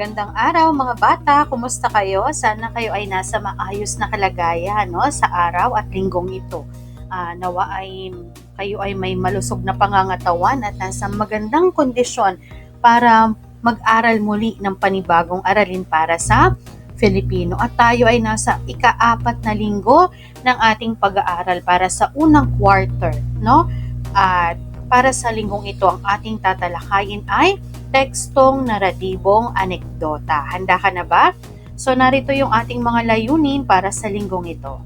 Magandang araw mga bata, kumusta kayo? Sana kayo ay nasa maayos na kalagayan no, sa araw at linggong ito. Ah, nawa ay kayo ay may malusog na pangangatawan at nasa magandang kondisyon para mag-aral muli ng panibagong aralin para sa Filipino. At tayo ay nasa ikaapat na linggo ng ating pag-aaral para sa unang quarter, no? At para sa linggong ito, ang ating tatalakayin ay tekstong naratibong anekdota. Handa ka na ba? So narito yung ating mga layunin para sa linggong ito.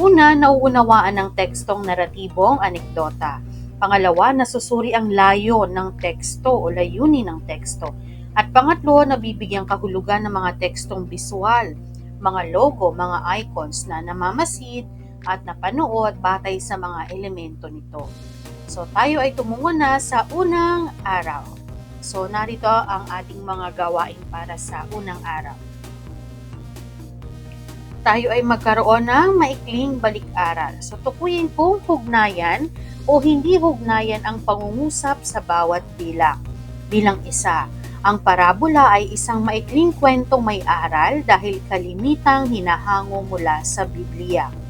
Una, nauunawaan ng tekstong naratibong anekdota. Pangalawa, nasusuri ang layo ng teksto o layunin ng teksto. At pangatlo, nabibigyan kahulugan ng mga tekstong visual, mga logo, mga icons na namamasid at napanood batay sa mga elemento nito. So tayo ay tumungo na sa unang araw. So narito ang ating mga gawain para sa unang araw. Tayo ay magkaroon ng maikling balik-aral. So tukuyin kung hugnayan o hindi hugnayan ang pangungusap sa bawat bilang. Bilang isa, ang parabola ay isang maikling kwentong may aral dahil kalimitang hinahango mula sa Biblia.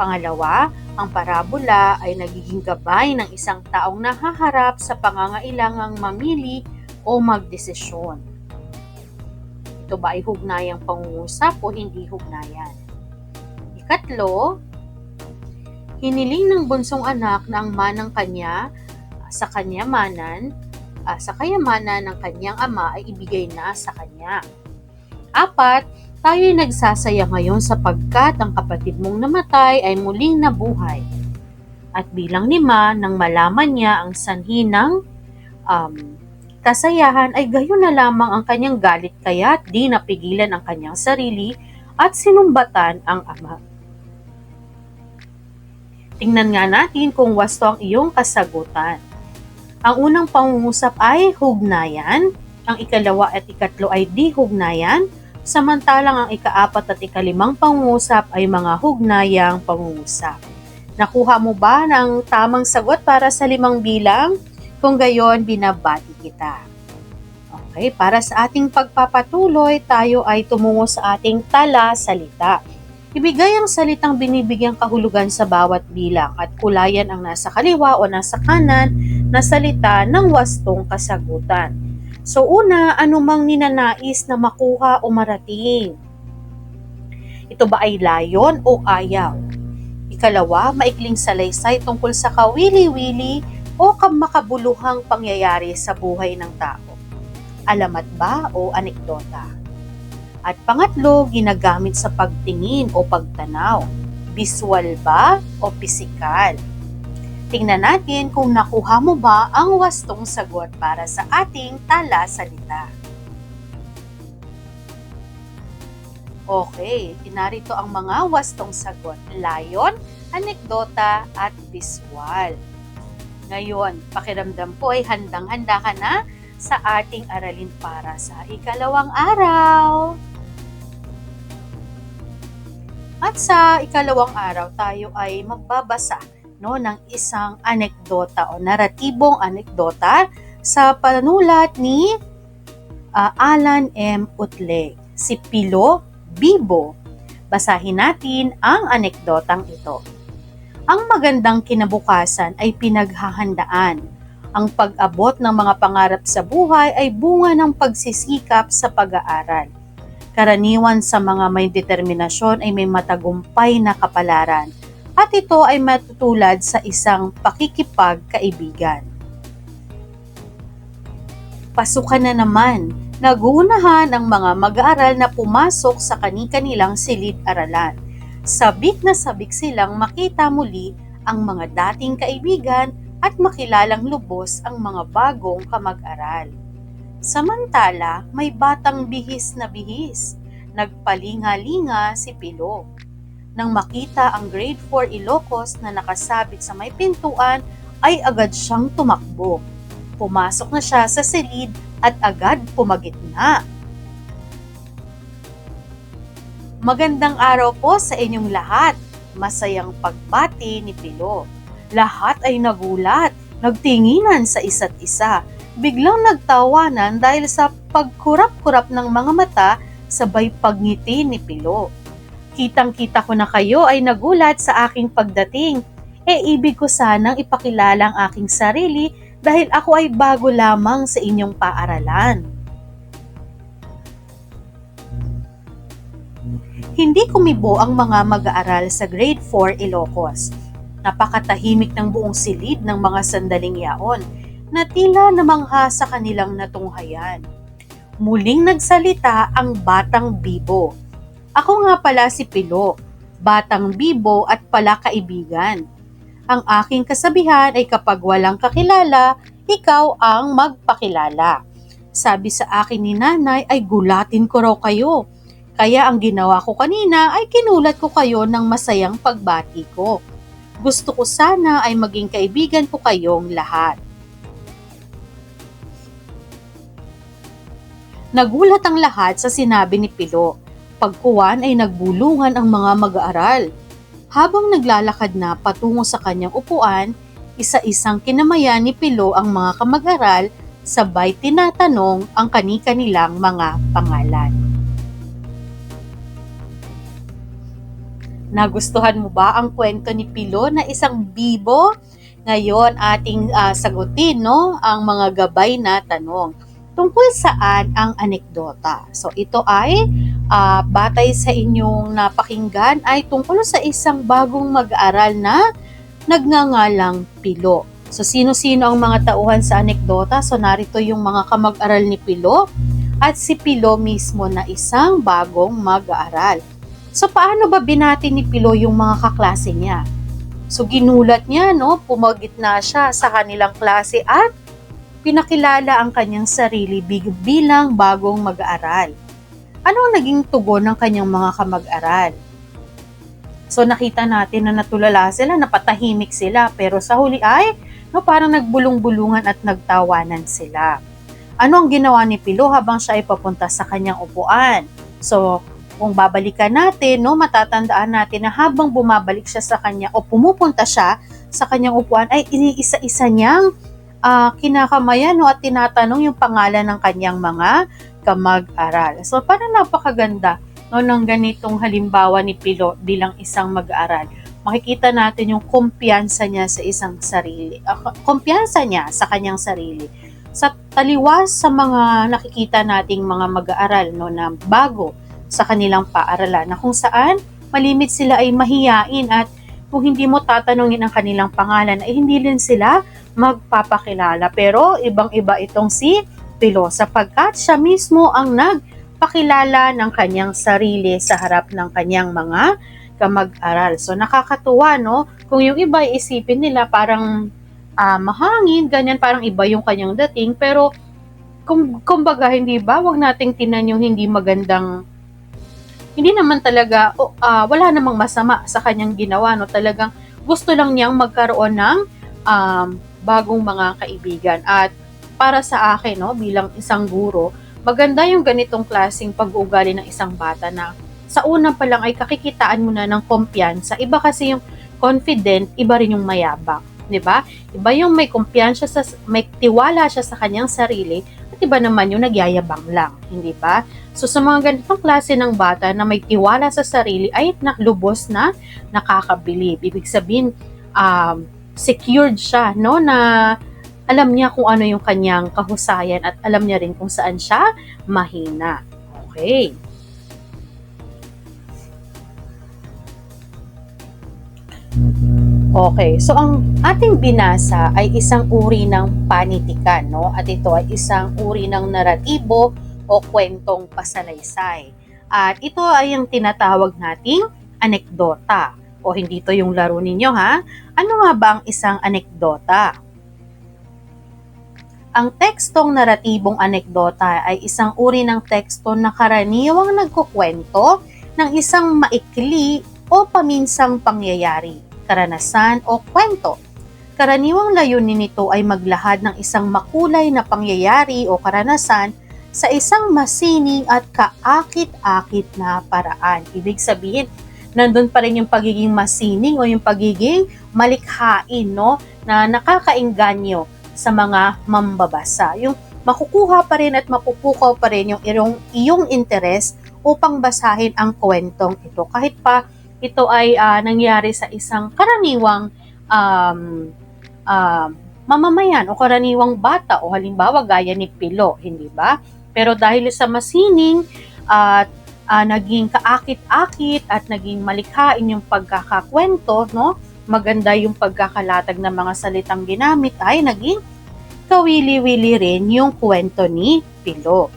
Pangalawa, ang parabola ay nagiging gabay ng isang taong nahaharap sa pangangailangang mamili o magdesisyon. Ito ba ay hugnayang pangungusap o hindi hugnayan? Ikatlo, hiniling ng bunsong anak na ang manang kanya sa kanyamanan, uh, sa kayamanan ng kanyang ama ay ibigay na sa kanya. Apat, tayo'y nagsasaya ngayon sapagkat ang kapatid mong namatay ay muling nabuhay. At bilang lima, nang malaman niya ang sanhi ng um, kasayahan ay gayon na lamang ang kanyang galit kaya't di napigilan ang kanyang sarili at sinumbatan ang ama. Tingnan nga natin kung wasto ang iyong kasagutan. Ang unang pangungusap ay hugnayan, ang ikalawa at ikatlo ay di hugnayan, samantalang ang ikaapat at ikalimang pangungusap ay mga hugnayang pangungusap. Nakuha mo ba ng tamang sagot para sa limang bilang? Kung gayon, binabati kita. Okay, para sa ating pagpapatuloy, tayo ay tumungo sa ating tala salita. Ibigay ang salitang binibigyang kahulugan sa bawat bilang at kulayan ang nasa kaliwa o nasa kanan na salita ng wastong kasagutan. So una, anumang ninanais na makuha o marating? Ito ba ay layon o ayaw? Ikalawa, maikling salaysay tungkol sa kawili-wili o kamakabuluhang pangyayari sa buhay ng tao. Alamat ba o anekdota? At pangatlo, ginagamit sa pagtingin o pagtanaw. Visual ba o pisikal? Tingnan natin kung nakuha mo ba ang wastong sagot para sa ating tala salita. Okay, inarito ang mga wastong sagot. Layon, anekdota, at visual. Ngayon, pakiramdam ko ay handang-handa ka na sa ating aralin para sa ikalawang araw. At sa ikalawang araw, tayo ay magbabasa no, ng isang anekdota o naratibong anekdota sa panulat ni uh, Alan M. Utle, si Pilo Bibo. Basahin natin ang anekdotang ito. Ang magandang kinabukasan ay pinaghahandaan. Ang pag-abot ng mga pangarap sa buhay ay bunga ng pagsisikap sa pag-aaral. Karaniwan sa mga may determinasyon ay may matagumpay na kapalaran at ito ay matutulad sa isang pakikipagkaibigan. Pasukan na naman, naguunahan ang mga mag-aaral na pumasok sa kani-kanilang silid-aralan sabik na sabik silang makita muli ang mga dating kaibigan at makilalang lubos ang mga bagong kamag-aral. Samantala, may batang bihis na bihis. Nagpalinga-linga si Pilo. Nang makita ang grade 4 Ilocos na nakasabit sa may pintuan, ay agad siyang tumakbo. Pumasok na siya sa silid at agad pumagitna. Magandang araw po sa inyong lahat. Masayang pagbati ni Pilo. Lahat ay nagulat, nagtinginan sa isa't isa. biglang nagtawanan dahil sa pagkurap-kurap ng mga mata sabay pagngiti ni Pilo. Kitang-kita ko na kayo ay nagulat sa aking pagdating. E ibig ko sanang ipakilala ang aking sarili dahil ako ay bago lamang sa inyong paaralan. Hindi kumibo ang mga mag-aaral sa grade 4 Ilocos. Napakatahimik ng buong silid ng mga sandaling yaon na tila namangha sa kanilang natunghayan. Muling nagsalita ang batang bibo. Ako nga pala si Pilo, batang bibo at pala kaibigan. Ang aking kasabihan ay kapag walang kakilala, ikaw ang magpakilala. Sabi sa akin ni nanay ay gulatin ko raw kayo. Kaya ang ginawa ko kanina ay kinulat ko kayo ng masayang pagbati ko. Gusto ko sana ay maging kaibigan ko kayong lahat. Nagulat ang lahat sa sinabi ni Pilo. Pagkuwan ay nagbulungan ang mga mag-aaral. Habang naglalakad na patungo sa kanyang upuan, isa-isang kinamayan ni Pilo ang mga kamag-aral sabay tinatanong ang kani-kanilang mga pangalan. Nagustuhan mo ba ang kwento ni Pilo na isang bibo? Ngayon ating uh, sagutin no ang mga gabay na tanong tungkol saan ang anekdota. So ito ay uh, batay sa inyong napakinggan ay tungkol sa isang bagong mag-aaral na nagngangalang Pilo. So sino-sino ang mga tauhan sa anekdota? So narito yung mga kamag-aral ni Pilo at si Pilo mismo na isang bagong mag-aaral. So paano ba binati ni Pilo yung mga kaklase niya? So ginulat niya, no? Pumagit na siya sa kanilang klase at pinakilala ang kanyang sarili bilang bagong mag-aaral. Ano ang naging tugon ng kanyang mga kamag-aral? So nakita natin na natulala sila, napatahimik sila, pero sa huli ay no, parang nagbulong-bulungan at nagtawanan sila. Ano ang ginawa ni Pilo habang siya ay papunta sa kanyang upuan? So, kung babalikan natin, no, matatandaan natin na habang bumabalik siya sa kanya o pumupunta siya sa kanyang upuan ay iniisa-isa niyang uh, kinakamayan no, at tinatanong yung pangalan ng kanyang mga kamag-aral. So parang napakaganda no, ng ganitong halimbawa ni Pilo bilang isang mag-aaral. Makikita natin yung kumpiyansa niya sa isang sarili. Uh, kumpiyansa niya sa kanyang sarili. Sa taliwas sa mga nakikita nating mga mag-aaral no, na bago sa kanilang paaralan na kung saan malimit sila ay mahiyain at kung hindi mo tatanungin ang kanilang pangalan ay hindi rin sila magpapakilala. Pero ibang-iba itong si Pilo sapagkat siya mismo ang nagpakilala ng kanyang sarili sa harap ng kanyang mga kamag-aral. So nakakatuwa no, kung yung iba isipin nila parang uh, mahangin, ganyan parang iba yung kanyang dating pero kung kumbaga hindi ba, wag nating tinan yung hindi magandang hindi naman talaga, uh, wala namang masama sa kanyang ginawa, no? Talagang gusto lang niyang magkaroon ng um, bagong mga kaibigan. At para sa akin, no, bilang isang guro, maganda yung ganitong klaseng pag-uugali ng isang bata na sa una pa lang ay kakikitaan mo na ng kumpiyansa. Iba kasi yung confident, iba rin yung mayabang. 'di ba? Iba yung may kumpiyansa sa may tiwala siya sa kanyang sarili at iba naman yung nagyayabang lang, hindi ba? So sa mga ganitong klase ng bata na may tiwala sa sarili ay naklubos na nakakabilib. Ibig sabihin, um, secured siya, no, na alam niya kung ano yung kanyang kahusayan at alam niya rin kung saan siya mahina. Okay. Okay, so ang ating binasa ay isang uri ng panitikan, no? At ito ay isang uri ng naratibo o kwentong pasalaysay. At ito ay ang tinatawag nating anekdota. O hindi to yung laro ninyo ha. Ano nga ba ang isang anekdota? Ang tekstong naratibong anekdota ay isang uri ng teksto na karaniwang nagkukwento ng isang maikli o paminsang pangyayari, karanasan o kwento. Karaniwang layunin nito ay maglahad ng isang makulay na pangyayari o karanasan sa isang masining at kaakit-akit na paraan. Ibig sabihin, nandun pa rin yung pagiging masining o yung pagiging malikhain, no? Na nakakainganyo sa mga mambabasa. Yung makukuha pa rin at mapupukaw pa rin yung iyong, iyong interes upang basahin ang kwentong ito. Kahit pa ito ay ah, nangyari sa isang karaniwang um, um, mamamayan o karaniwang bata o halimbawa gaya ni Pilo, hindi ba? Pero dahil sa masining at ah, naging kaakit-akit at naging malikhain yung pagkakakwento, no? Maganda yung pagkakalatag ng mga salitang ginamit ay naging kawili-wili rin yung kwento ni Pilo.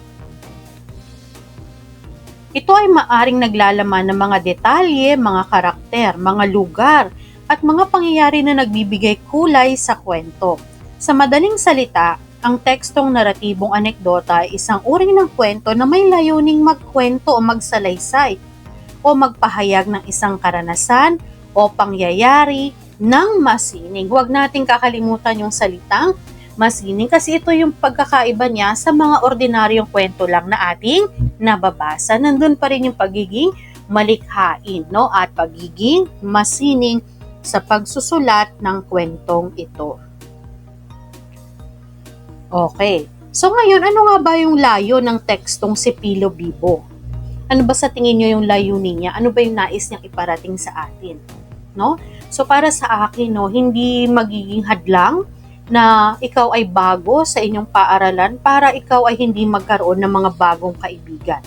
Ito ay maaring naglalaman ng mga detalye, mga karakter, mga lugar, at mga pangyayari na nagbibigay kulay sa kwento. Sa madaling salita, ang tekstong naratibong anekdota ay isang uri ng kwento na may layuning magkwento o magsalaysay o magpahayag ng isang karanasan o pangyayari ng masining. Huwag nating kakalimutan yung salitang masining kasi ito yung pagkakaiba niya sa mga ordinaryong kwento lang na ating nababasa. Nandun pa rin yung pagiging malikhain no? at pagiging masining sa pagsusulat ng kwentong ito. Okay. So ngayon, ano nga ba yung layo ng tekstong si Pilo Bibo? Ano ba sa tingin nyo yung layunin niya? Ano ba yung nais niyang iparating sa atin? No? So para sa akin, no, hindi magiging hadlang na ikaw ay bago sa inyong paaralan para ikaw ay hindi magkaroon ng mga bagong kaibigan.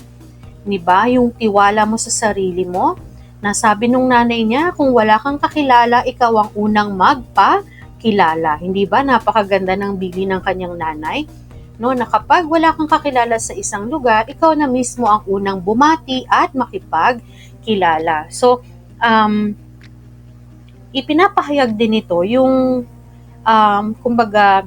Di ba? Yung tiwala mo sa sarili mo, nasabi nung nanay niya, kung wala kang kakilala, ikaw ang unang magpakilala. Hindi ba? Napakaganda ng bili ng kanyang nanay. No, na kapag wala kang kakilala sa isang lugar, ikaw na mismo ang unang bumati at makipagkilala. So, um, ipinapahayag din ito yung um, kumbaga,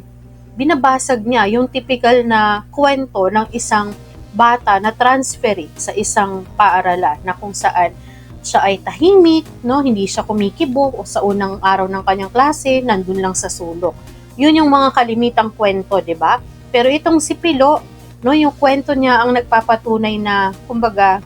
binabasag niya yung typical na kwento ng isang bata na transferi sa isang paaralan na kung saan siya ay tahimik, no? hindi siya kumikibo o sa unang araw ng kanyang klase, nandun lang sa sulok. Yun yung mga kalimitang kwento, di ba? Pero itong si Pilo, no, yung kwento niya ang nagpapatunay na, kumbaga,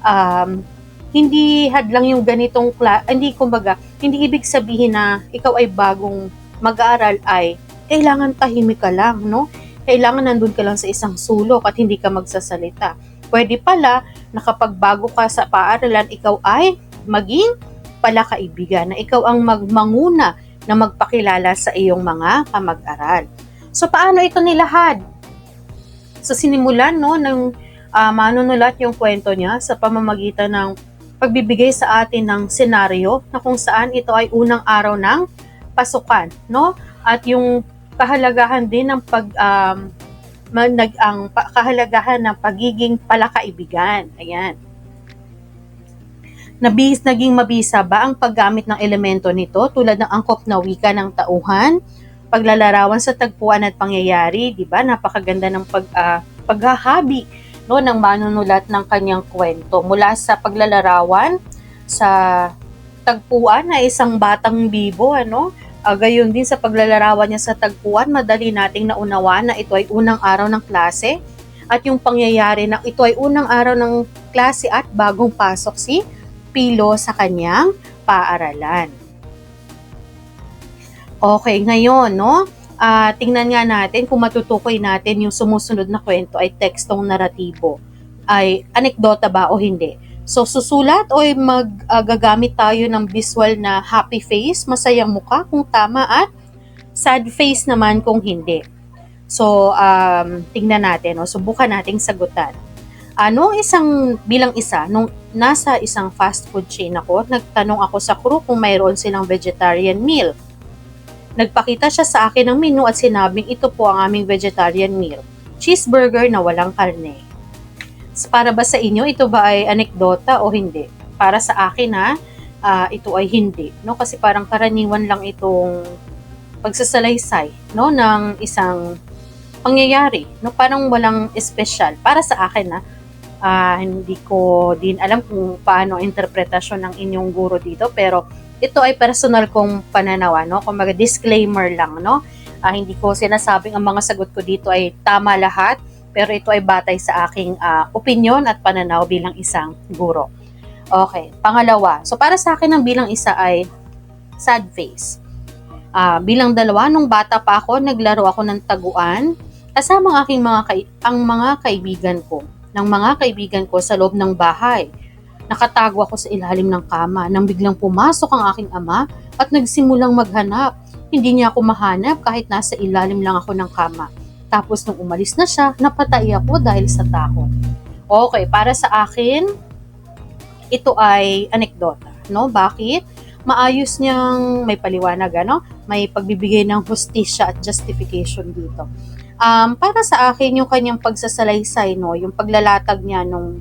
um, hindi hadlang yung ganitong, kla- hindi kumbaga, hindi ibig sabihin na ikaw ay bagong mag-aaral ay kailangan tahimik ka lang, no? Kailangan nandun ka lang sa isang sulok at hindi ka magsasalita. Pwede pala na kapag bago ka sa paaralan, ikaw ay maging pala kaibigan, na ikaw ang magmanguna na magpakilala sa iyong mga kamag-aral. So, paano ito nilahad? So, sinimulan no, ng uh, manunulat yung kwento niya sa pamamagitan ng pagbibigay sa atin ng senaryo na kung saan ito ay unang araw ng pasukan, no? At yung kahalagahan din ng pag um, nag ang kahalagahan ng pagiging palakaibigan. Ayan. Nabis, naging mabisa ba ang paggamit ng elemento nito tulad ng angkop na wika ng tauhan, paglalarawan sa tagpuan at pangyayari, di ba? Napakaganda ng pag, uh, paghahabi no, ng manunulat ng kanyang kwento mula sa paglalarawan sa tagpuan na isang batang bibo, ano? Uh, din sa paglalarawan niya sa tagpuan, madali nating naunawa na ito ay unang araw ng klase at yung pangyayari na ito ay unang araw ng klase at bagong pasok si Pilo sa kanyang paaralan. Okay, ngayon, no? Uh, tingnan nga natin kung matutukoy natin yung sumusunod na kwento ay tekstong naratibo. Ay anekdota ba o hindi? So, susulat o magagamit uh, tayo ng visual na happy face, masayang mukha kung tama at sad face naman kung hindi. So, um, tingnan natin, no? subukan nating sagutan. Ano isang bilang isa, nung nasa isang fast food chain ako, nagtanong ako sa crew kung mayroon silang vegetarian meal. Nagpakita siya sa akin ng menu at sinabing ito po ang aming vegetarian meal. Cheeseburger na walang karne. Para ba sa inyo, ito ba ay anekdota o hindi? Para sa akin ha, uh, ito ay hindi. No? Kasi parang karaniwan lang itong pagsasalaysay no? ng isang pangyayari. No? Parang walang espesyal. Para sa akin ha, uh, hindi ko din alam kung paano interpretasyon ng inyong guro dito. Pero ito ay personal kong pananaw, no? Kung mag disclaimer lang, no? Uh, hindi ko sinasabing ang mga sagot ko dito ay tama lahat, pero ito ay batay sa aking uh, opinion at pananaw bilang isang guro. Okay, pangalawa. So para sa akin ang bilang isa ay sad face. Ah, bilang dalawa, nung bata pa ako, naglaro ako ng taguan kasama ang aking mga ang mga kaibigan ko, ng mga kaibigan ko sa loob ng bahay. Nakatago ako sa ilalim ng kama nang biglang pumasok ang aking ama at nagsimulang maghanap. Hindi niya ako mahanap kahit nasa ilalim lang ako ng kama. Tapos nung umalis na siya, napatay ako dahil sa takot. Okay, para sa akin, ito ay anekdota, no? Bakit? Maayos niyang may paliwanag, ano? May pagbibigay ng hustisya at justification dito. Um, para sa akin, yung kanyang pagsasalaysay, no? Yung paglalatag niya nung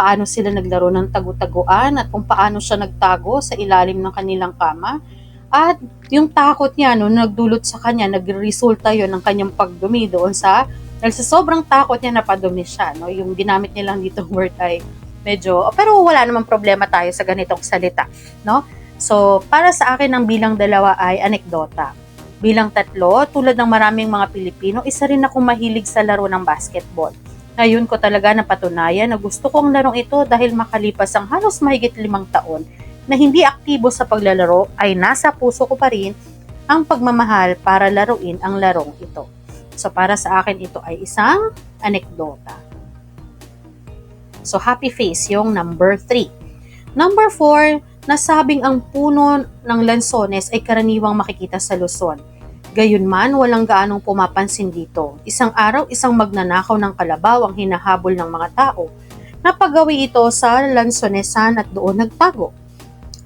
paano sila naglaro ng tagu-taguan at kung paano siya nagtago sa ilalim ng kanilang kama. At yung takot niya, no, nagdulot sa kanya, nagresulta yon ng kanyang pagdumi doon sa, dahil sa sobrang takot niya napadumi siya, no, yung ginamit nilang dito word ay medyo, pero wala namang problema tayo sa ganitong salita, no? So, para sa akin, ang bilang dalawa ay anekdota. Bilang tatlo, tulad ng maraming mga Pilipino, isa rin akong mahilig sa laro ng basketball. Ngayon ko talaga napatunayan na gusto ko ang larong ito dahil makalipas ang halos mahigit limang taon na hindi aktibo sa paglalaro ay nasa puso ko pa rin ang pagmamahal para laruin ang larong ito. So para sa akin ito ay isang anekdota. So happy face yung number 3. Number 4, nasabing ang puno ng lansones ay karaniwang makikita sa Luzon. Gayunman, walang gaanong pumapansin dito. Isang araw, isang magnanakaw ng kalabaw ang hinahabol ng mga tao. Napagawi ito sa lansonesan at doon nagtago.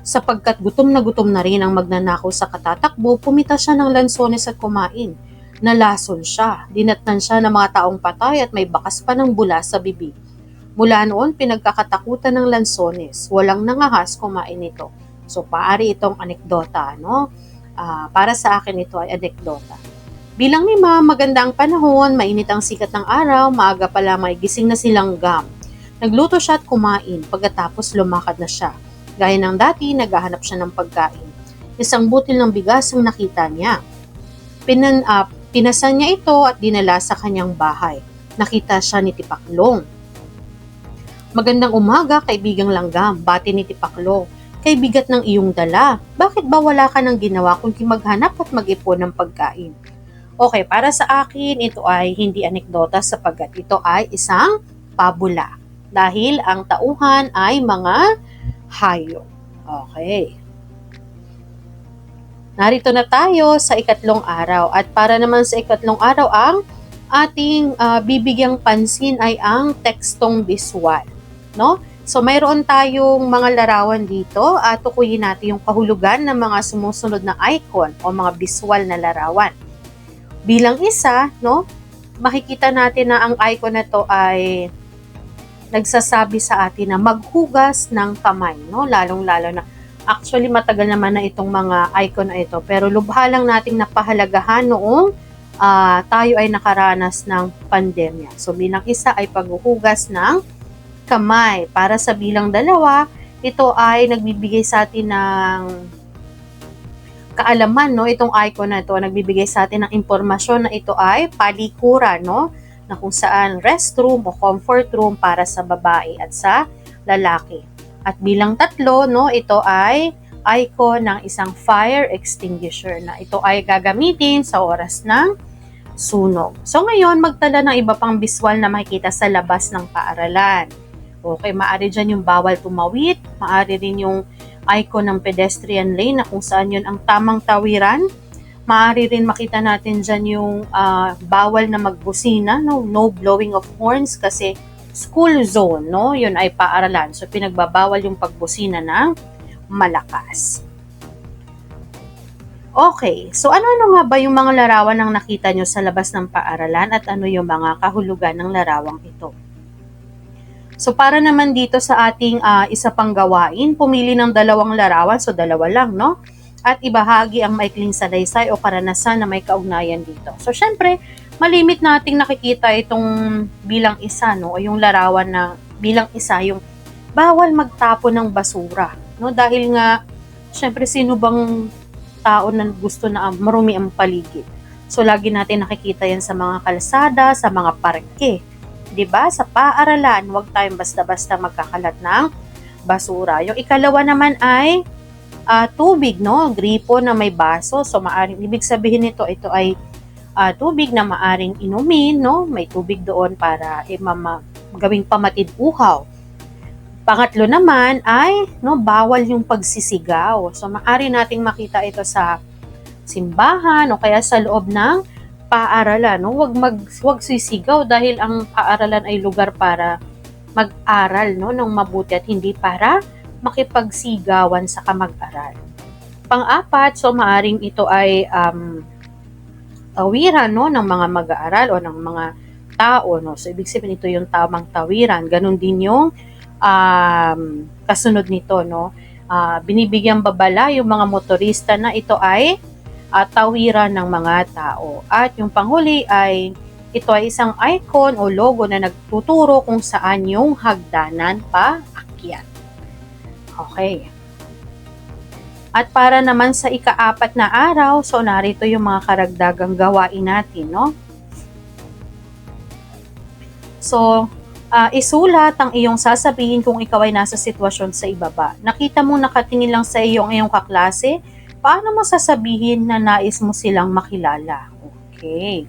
Sapagkat gutom na gutom na rin ang magnanakaw sa katatakbo, pumita siya ng lansones at kumain. Nalason siya, dinatnan siya ng mga taong patay at may bakas pa ng bula sa bibig. Mula noon, pinagkakatakutan ng lansones. Walang nangahas kumain ito. So, paari itong anekdota, no? Ah, para sa akin ito ay anekdota. Bilang lima, maganda ang panahon, mainit ang sikat ng araw, maaga pa lamang ay gising na silang gam. Nagluto siya at kumain, pagkatapos lumakad na siya. Gaya ng dati, naghahanap siya ng pagkain. Isang butil ng bigas ang nakita niya. Pinan, uh, pinasan niya ito at dinala sa kanyang bahay. Nakita siya ni Tipaklong. Magandang umaga, kaibigang langgam, bati ni Tipaklong. Kay bigat ng iyong dala, bakit ba wala ka ng ginawa kundi maghanap at mag-ipon ng pagkain? Okay, para sa akin, ito ay hindi anekdota sapagkat ito ay isang pabula. Dahil ang tauhan ay mga hayop. Okay. Narito na tayo sa ikatlong araw at para naman sa ikatlong araw ang ating uh, bibigyang pansin ay ang tekstong visual, no? So mayroon tayong mga larawan dito at tukuyin natin yung kahulugan ng mga sumusunod na icon o mga visual na larawan. Bilang isa, no, makikita natin na ang icon na to ay nagsasabi sa atin na maghugas ng kamay, no? Lalong-lalo na actually matagal naman na itong mga icon na ito, pero lubha lang nating napahalagahan noong uh, tayo ay nakaranas ng pandemya. So bilang isa ay paghuhugas ng kamay. Para sa bilang dalawa, ito ay nagbibigay sa atin ng kaalaman, no? Itong icon na ito, nagbibigay sa atin ng impormasyon na ito ay palikuran, no? Na kung saan restroom o comfort room para sa babae at sa lalaki. At bilang tatlo, no? Ito ay icon ng isang fire extinguisher na ito ay gagamitin sa oras ng sunog. So ngayon, magtala ng iba pang visual na makikita sa labas ng paaralan. Okay, maaari dyan yung bawal tumawid, maaari rin yung icon ng pedestrian lane na kung saan yun ang tamang tawiran. Maaari rin makita natin dyan yung uh, bawal na magbusina, no? no blowing of horns kasi school zone, no? Yun ay paaralan. So, pinagbabawal yung pagbusina ng malakas. Okay, so ano-ano nga ba yung mga larawan ang nakita nyo sa labas ng paaralan at ano yung mga kahulugan ng larawang ito? So para naman dito sa ating uh, isa pang gawain, pumili ng dalawang larawan, so dalawa lang, no? At ibahagi ang maikling salaysay o karanasan na may kaugnayan dito. So syempre, malimit nating nakikita itong bilang isa, no? O yung larawan na bilang isa, yung bawal magtapo ng basura, no? Dahil nga, syempre, sino bang tao na gusto na marumi ang paligid? So lagi natin nakikita yan sa mga kalsada, sa mga parke 'di ba? Sa paaralan, huwag tayong basta-basta magkakalat ng basura. Yung ikalawa naman ay ah, tubig, no? Gripo na may baso. So, maaring, ibig sabihin nito, ito ay ah, tubig na maaring inumin, no? May tubig doon para eh, mama, gawing pamatid uhaw. Pangatlo naman ay no, bawal yung pagsisigaw. So maaari nating makita ito sa simbahan o kaya sa loob ng paaralan. No? Wag mag wag sisigaw dahil ang paaralan ay lugar para mag-aral no ng mabuti at hindi para makipagsigawan sa kamag-aral. Pang-apat, so maaring ito ay um, tawiran no ng mga mag-aaral o ng mga tao no. So ibig sabihin ito yung tamang tawiran. Ganon din yung um, kasunod nito no. Uh, binibigyang babala yung mga motorista na ito ay uh, tawiran ng mga tao. At yung panghuli ay ito ay isang icon o logo na nagtuturo kung saan yung hagdanan pa akyat. Okay. At para naman sa ikaapat na araw, so narito yung mga karagdagang gawain natin, no? So, uh, isulat ang iyong sasabihin kung ikaw ay nasa sitwasyon sa ibaba. Nakita mo nakatingin lang sa iyo ang iyong kaklase, paano mo sasabihin na nais mo silang makilala? Okay.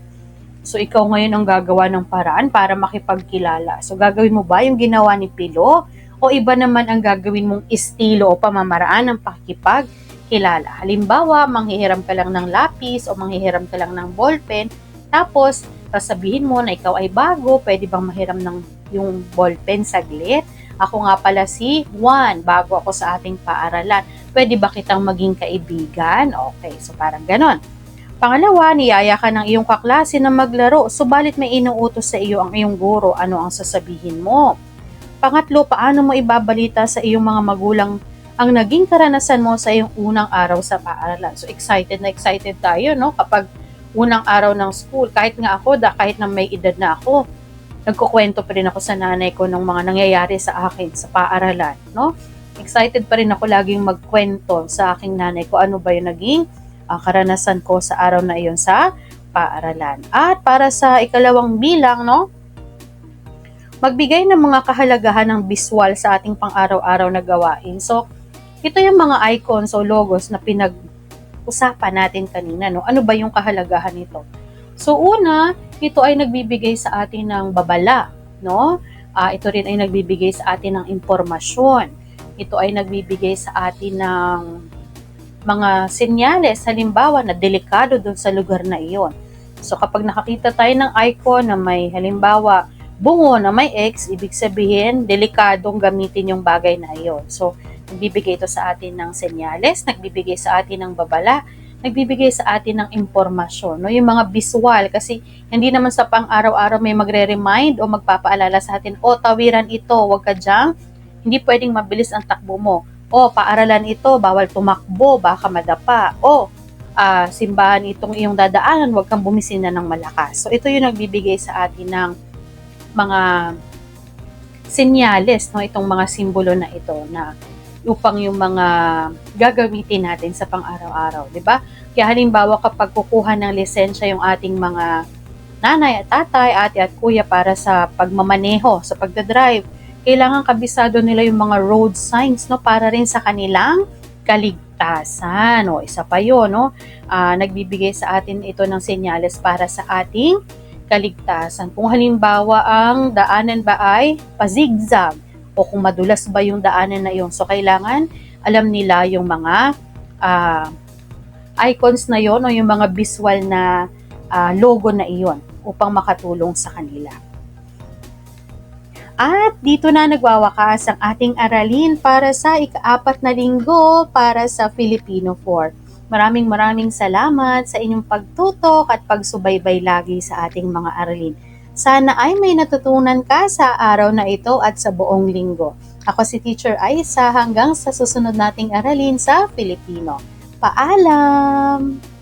So, ikaw ngayon ang gagawa ng paraan para makipagkilala. So, gagawin mo ba yung ginawa ni Pilo? o iba naman ang gagawin mong estilo o pamamaraan ng pakikipagkilala. Halimbawa, manghihiram ka lang ng lapis o manghihiram ka lang ng ballpen, tapos sasabihin mo na ikaw ay bago, pwede bang mahiram ng yung ballpen saglit? Ako nga pala si Juan, bago ako sa ating paaralan. Pwede ba kitang maging kaibigan? Okay, so parang ganon. Pangalawa, niyaya ka ng iyong kaklase na maglaro, subalit may inuutos sa iyo ang iyong guro, ano ang sasabihin mo? Pangatlo, paano mo ibabalita sa iyong mga magulang ang naging karanasan mo sa iyong unang araw sa paaralan. So excited na excited tayo no kapag unang araw ng school. Kahit nga ako, da, kahit na may edad na ako, nagkukwento pa rin ako sa nanay ko ng mga nangyayari sa akin sa paaralan, no? Excited pa rin ako laging magkwento sa aking nanay ko ano ba yung naging uh, karanasan ko sa araw na iyon sa paaralan. At para sa ikalawang bilang, no? magbigay ng mga kahalagahan ng visual sa ating pang-araw-araw na gawain. So, ito yung mga icons o logos na pinag-usapan natin kanina. No? Ano ba yung kahalagahan nito? So, una, ito ay nagbibigay sa atin ng babala. No? Uh, ito rin ay nagbibigay sa atin ng impormasyon. Ito ay nagbibigay sa atin ng mga senyales, halimbawa na delikado doon sa lugar na iyon. So kapag nakakita tayo ng icon na may halimbawa bungo na may X, ibig sabihin, delikadong gamitin yung bagay na iyon. So, nagbibigay ito sa atin ng senyales, nagbibigay sa atin ng babala, nagbibigay sa atin ng impormasyon, no? yung mga visual, kasi hindi naman sa pang-araw-araw may magre-remind o magpapaalala sa atin, o tawiran ito, wag ka dyan, hindi pwedeng mabilis ang takbo mo. O paaralan ito, bawal tumakbo, baka madapa. O uh, simbahan itong iyong dadaanan, wag kang bumisina ng malakas. So ito yung nagbibigay sa atin ng mga senyales, no, itong mga simbolo na ito na upang yung mga gagamitin natin sa pang-araw-araw, 'di ba? Kaya halimbawa kapag kukuha ng lisensya yung ating mga nanay at tatay, ate at kuya para sa pagmamaneho, sa pagdadrive, kailangan kabisado nila yung mga road signs no para rin sa kanilang kaligtasan. No, isa pa 'yon, no. Uh, nagbibigay sa atin ito ng senyales para sa ating kaligtasan. Kung halimbawa ang daanan ba ay pazigzag o kung madulas ba yung daanan na iyon. So kailangan alam nila yung mga uh, icons na yon o yung mga visual na uh, logo na iyon upang makatulong sa kanila. At dito na nagwawakas ang ating aralin para sa ikaapat na linggo para sa Filipino 4. Maraming maraming salamat sa inyong pagtutok at pagsubaybay lagi sa ating mga aralin. Sana ay may natutunan ka sa araw na ito at sa buong linggo. Ako si Teacher Aisa hanggang sa susunod nating aralin sa Filipino. Paalam!